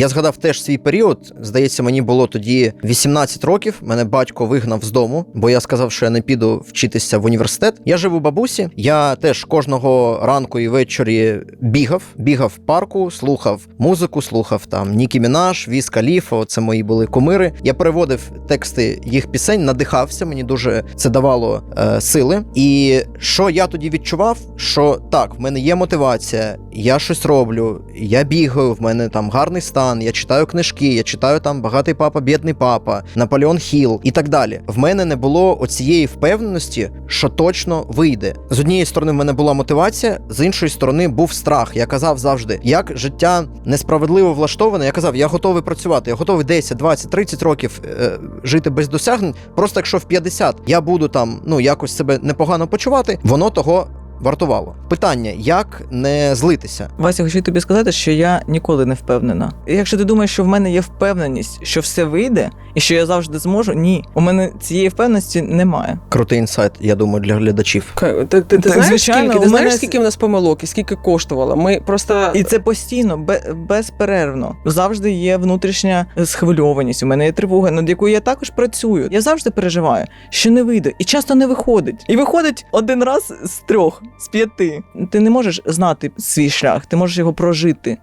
Я згадав теж свій період. Здається, мені було тоді 18 років. Мене батько вигнав з дому, бо я сказав, що я не піду вчитися в університет. Я жив у бабусі. Я теж кожного ранку і ввечері бігав, бігав в парку, слухав музику, слухав там Нікі Мінаш, Віз Каліфа. Це мої були кумири. Я переводив тексти їх пісень, надихався. Мені дуже це давало е, сили. І що я тоді відчував? Що так, в мене є мотивація, я щось роблю, я бігаю, в мене там гарний стан, я читаю книжки, я читаю там багатий папа, бідний папа, Наполеон Хіл і так далі. В мене не було оцієї впевненості, що точно вийде. З однієї сторони, в мене була мотивація, з іншої сторони, був страх. Я казав завжди, як життя несправедливо влаштоване. Я казав, я готовий працювати, я готовий 10, 20, 30 років е, жити без досягнень. Просто якщо в 50 я буду там ну якось себе непогано почувати, воно того. Вартувало питання, як не злитися? Вася, хочу тобі сказати, що я ніколи не впевнена. І Якщо ти думаєш, що в мене є впевненість, що все вийде, і що я завжди зможу, ні, у мене цієї впевненості немає. Крутий інсайт, я думаю, для глядачів. Ти, ти, ти, Так, знаєш, звичайно, скільки, у ти знаєш, мене- скільки в нас помилок і скільки коштувало? Ми просто І це постійно, бе- безперервно. Завжди є внутрішня схвильованість. У мене є тривога, над якою я також працюю. Я завжди переживаю, що не вийде, і часто не виходить. І виходить один раз з трьох, з п'яти. Ти не можеш знати свій шлях, ти можеш його прожити.